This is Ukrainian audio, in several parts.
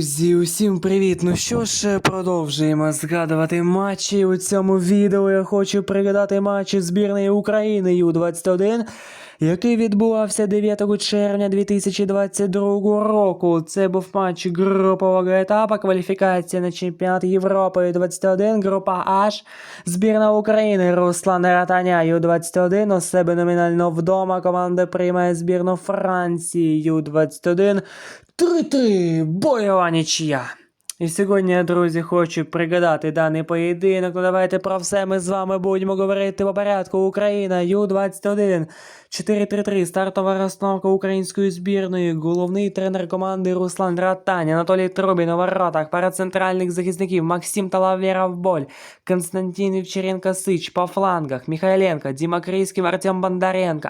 Друзі, усім привіт! Ну що ж, продовжуємо згадувати матчі. У цьому відео я хочу пригадати матчі збірної України Ю-21, який відбувався 9 червня 2022 року. Це був матч групового етапу, кваліфікація на чемпіонат Європи Ю-21, група H, збірна України Руслан Ратаня Ю-21, у себе номінально вдома команда приймає збірну Франції Ю-21. 3-3, бойова нічия. І сьогодні, друзі, хочу пригадати даний поєдинок. Ну давайте про все ми з вами будемо говорити по порядку. Україна, Ю-21, 4-3-3, стартова розстановка української збірної, головний тренер команди Руслан Ратань, Анатолій Трубін у воротах, пара центральних захисників Максим Талавєра в боль, Константин Івчаренко Сич по флангах, Михайленко, Діма Крийський, Артем Бондаренко.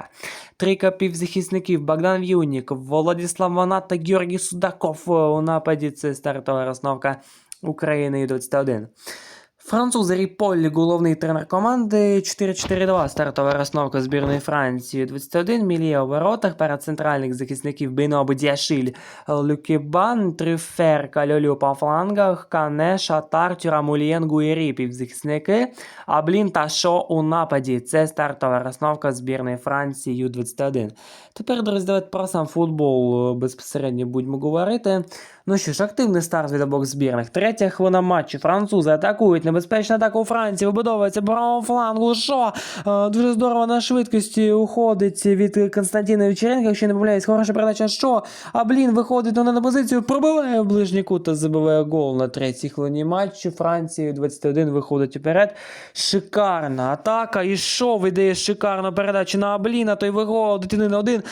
Трійка півзахисників Богдан В'юнік, Володислав Ванат та Георгій Судаков у нападі. Це стартова розновка України 21. Француз Ріполь, головний тренер команди 4-4-2, стартова розновка збірної Франції 21, Мілія у воротах, пара центральних захисників Біноб Діашиль, Люкібан, Трюфер, Кальолю по флангах, Кане, Шатар, Тюрамулієн, Гуєрі півзахисники, Аблін та Шо у нападі. Це стартова розновка збірної Франції Ю-21. Тепер, друзі, давайте про сам футбол е, безпосередньо будемо говорити. Ну що ж, активний старт від обох збірних. Третя хвилина матчу. Французи атакують. Небезпечна атака у Франції. Вибудовується правому флангу. Що? Е, дуже здорово на швидкості уходить від Константина Вічеренка, якщо не помиляюсь. Хороша передача. Що? А блін, виходить на на позицію, пробиває в ближній кут та забиває гол на третій хвилині матчу. Франції 21 виходить уперед. Шикарна атака. І що видає шикарну передачу на Абліна, той виходить один на один.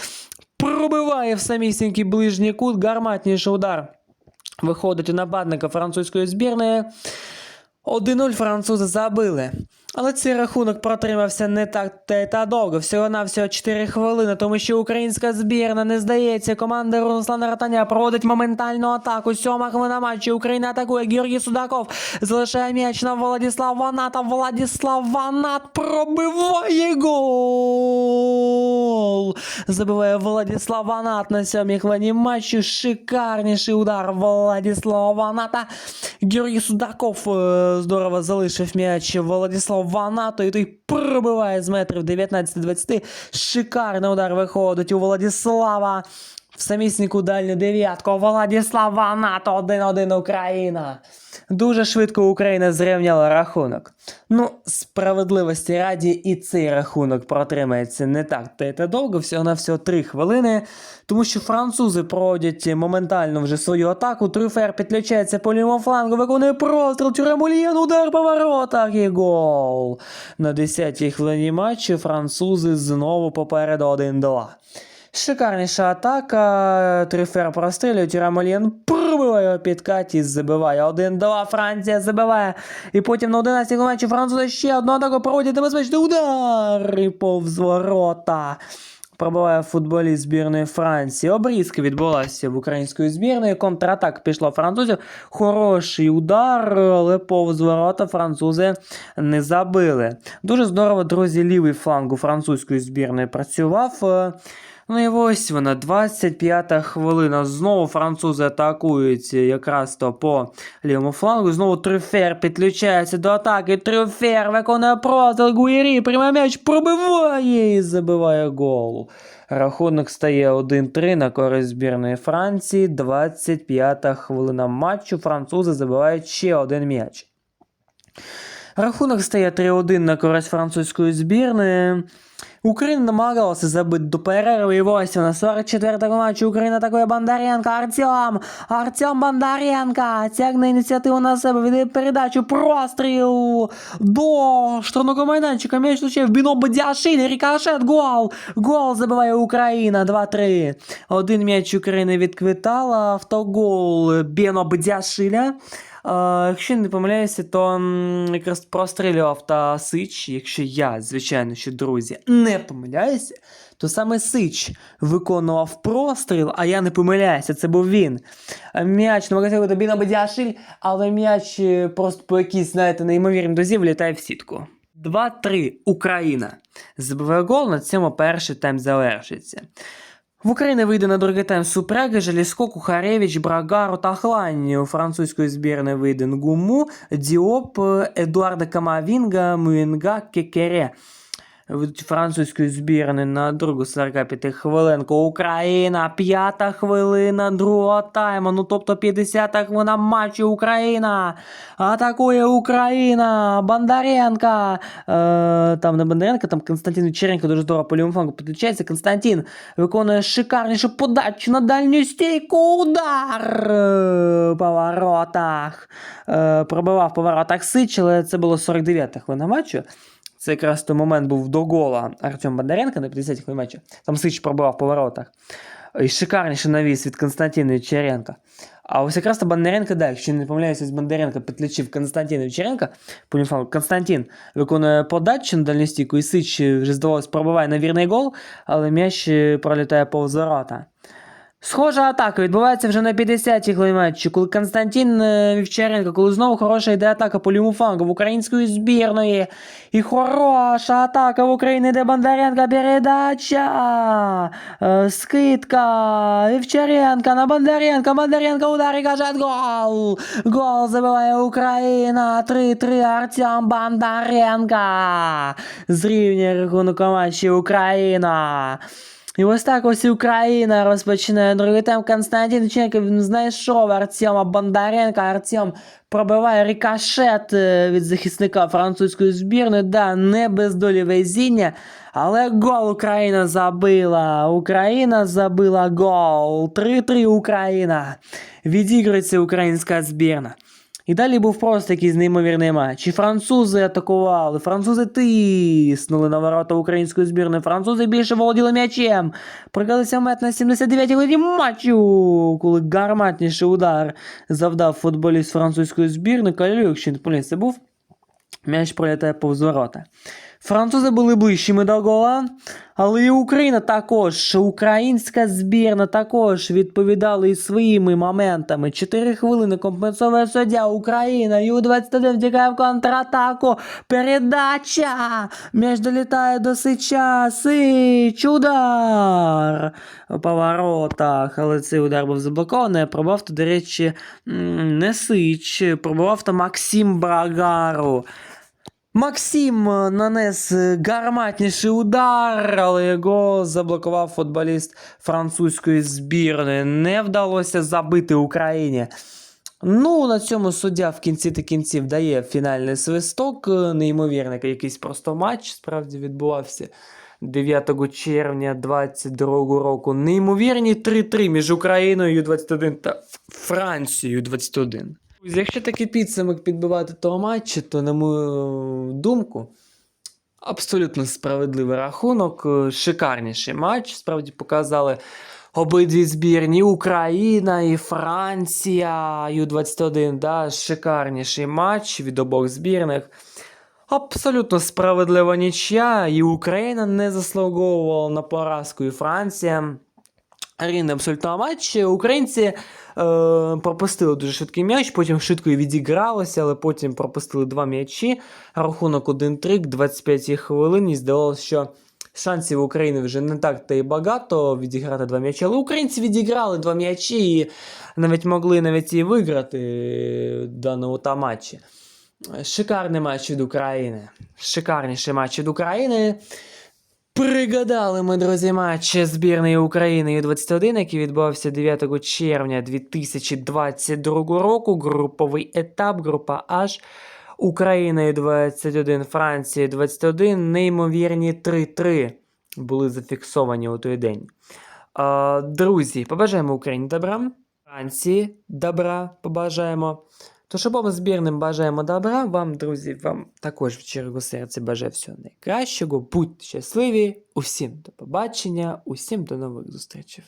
Пробиває в самісінький ближній кут. Гарматніший удар. Виходить у нападника французької збірної. 1-0 французи забили. Але цей рахунок протримався не так та, та довго, всього-навсього 4 хвилини, тому що українська збірна не здається. Команда Руслана Ратаня проводить моментальну атаку. Сьома хвилина матчу. Україна атакує. Георгій Судаков залишає м'яч на Владислав Ваната. Владислав Ванат пробиває гол. Забиває Владислав Ванат на сьомій хвилині матчу. Шикарніший удар Владислава Ваната. Георгій Судаков е, здорово залишив м'яч Владислав Ванато, і той пробиває з метрів 19-20. Шикарний удар виходить у Владислава. В самісніку дальню дев'ятку. Владислав Ванато 1-1 Україна. Дуже швидко Україна зрівняла рахунок. Ну, справедливості раді, і цей рахунок протримається не так та та довго, всього на всього 3 хвилини, тому що французи проводять моментально вже свою атаку. Трюфер підключається по лівому флангу, виконує простріл, Тюремулієн, удар по воротах і гол. На 10-й хвилині матчу французи знову попереду 1-2. Шикарніша атака. Трюфер прострілює, Тюрамолєн пробиває під каті, забиває. 1-2, Франція забиває. І потім на 11-й матчі французи ще одну атаку проводять небезпечний удар і повз ворота. Пробиває футболіст збірної Франції. Обрізка відбулася в української збірної. Контратак пішла французів. Хороший удар, але повз ворота французи не забили. Дуже здорово, друзі, лівий фланг у французької збірної працював. Ну і ось вона, 25-та хвилина. Знову французи атакують якраз то по лівому флангу. Знову Трюфер підключається до атаки. Трюфер виконує простріл Гуєрі. Прямий м'яч пробиває і забиває гол. Рахунок стає 1-3 на користь збірної Франції. 25-та хвилина матчу. Французи забивають ще один м'яч. Рахунок стає 3-1 на користь французької збірної. Україна намагалася забити до перерви і ось на 44-му матчі Україна атакує Бондаренко. Артем! Артем Бондаренко тягне ініціативу на себе, віддає передачу, простріл до штрафного майданчика. М'яч влучає в біно Бадіашилі, рикошет, гол! Гол забиває Україна, 2-3. Один м'яч України відквитала, автогол Бено Бадіашиля. Е, якщо не помиляюся, то якраз прострілював та Сич. Якщо я, звичайно, що друзі, не помиляюся, то саме Сич виконував простріл, а я не помиляюся, це був він. Е, М'яч на магазину тобі на Бадіашиль, але м'яч е, просто по якійсь, знаєте, неймовірній дозі влітає в сітку. 2-3 Україна. Забиває гол, на цьому перший тайм завершиться. В Україні вийде на другий тайм Супряги, Желіско, Кухаревич, Брагаро та Хлань. У французької збірної вийде Нгуму, Діоп, Едуарда Камавінга, Муінга, Кекере. Від французької збірної на другу 45 хвилинку. Україна, п'ята хвилина другого тайму. Ну тобто 50-та хвилина матчу Україна. Атакує Україна. Бондаренко. Е, там не Бондаренко, там Константин Вечеренко дуже здорово по підключається. Константин виконує шикарнішу подачу на дальню стійку. Удар е, по. Е, пробивав по воротах Сич, але це було 49-та хвилина матчу. Це якраз той момент був до гола Артем Бондаренко на 50 хвилин матчу. Там Сич пробивав по воротах. І шикарніший навіс від Константина Вечеренка. А ось якраз то Бондаренко, да, якщо не помиляюся, з Бондаренко підключив Константина Вечеренка. Константин виконує подачу на дальню стійку, і Сич вже здавалося пробиває на вірний гол, але м'яч е, пролітає повз ворота. Схожа атака відбувається вже на 50-й хвилині коли Константин е, Вівчаренко, коли знову хороша йде атака по лівому в української збірної. І хороша атака в Україні, де Бондаренко передача. Е, Скидка. Вівчаренко на Бондаренко. Бондаренко удар і каже гол. Гол забиває Україна. 3-3 Артем Бондаренко. Зрівнює рахунок матчі Україна. І ось так ось Україна розпочинає другий тайм. Константин Ченко він знайшов Артема Бондаренка. Артем пробиває рикошет е, від захисника французької збірної. Да, не без долі везіння. Але гол Україна забила. Україна забила гол. 3-3 Україна. Відігрується українська збірна. І далі був просто якийсь неймовірний матч. І французи атакували, французи тиснули на ворота української збірної. Французи більше володіли м'ячем. Прикалися мет на 79-й годі матчу, коли гарматніший удар завдав футболіст французької збірної. Калю, якщо не помиляюсь, це був. М'яч пролітає повз ворота. Французи були ближчими до гола, але і Україна також, українська збірна також відповідала і своїми моментами. 4 хвилини компенсовує суддя Україна. Ю-21 втікає в контратаку. Передача! М'яч долітає до Сича. Сич, удар! По воротах. Але цей удар був заблокований. Пробував то, до речі, не Сич. Пробував то Максим Брагару. Максим е, нанес е, гарматніший удар, але його заблокував футболіст французької збірної. Не вдалося забити Україні. Ну, на цьому суддя в кінці та кінців дає фінальний свисток. Е, Неймовірний якийсь просто матч справді відбувався 9 червня 2022 року. Неймовірні 3-3 між Україною Ю-21 та Францією Ю-21. Якщо такий підсумок підбивати того матчу, то, на мою думку, абсолютно справедливий рахунок, е, шикарніший матч. Справді показали обидві збірні Україна і Франція Ю-21. Да, шикарніший матч від обох збірних. Абсолютно справедлива нічия, і Україна не заслуговувала на поразку, і Франція. Рівний абсолютно матч. Українці е, пропустили дуже швидкий м'яч, потім швидко і відігралося, але потім пропустили два м'ячі. Рахунок 1-3 к 25 хвилині. Здавалося, що шансів України вже не так та й багато відіграти два м'ячі. Але українці відіграли два м'ячі і навіть могли навіть і виграти в даному та матчі. Шикарний матч від України. Шикарніший матч від України. Пригадали ми, друзі, матч збірної України Ю-21, який відбувався 9 червня 2022 року. Груповий етап, група H. Україна Ю-21, Франція Ю-21. Неймовірні 3-3 були зафіксовані у той день. Друзі, побажаємо Україні добра. Франції добра побажаємо. Тож обом збірним бажаємо добра. Вам, друзі, вам також в чергу серці бажаю всього найкращого. Будьте щасливі. Усім до побачення, усім до нових зустрічей.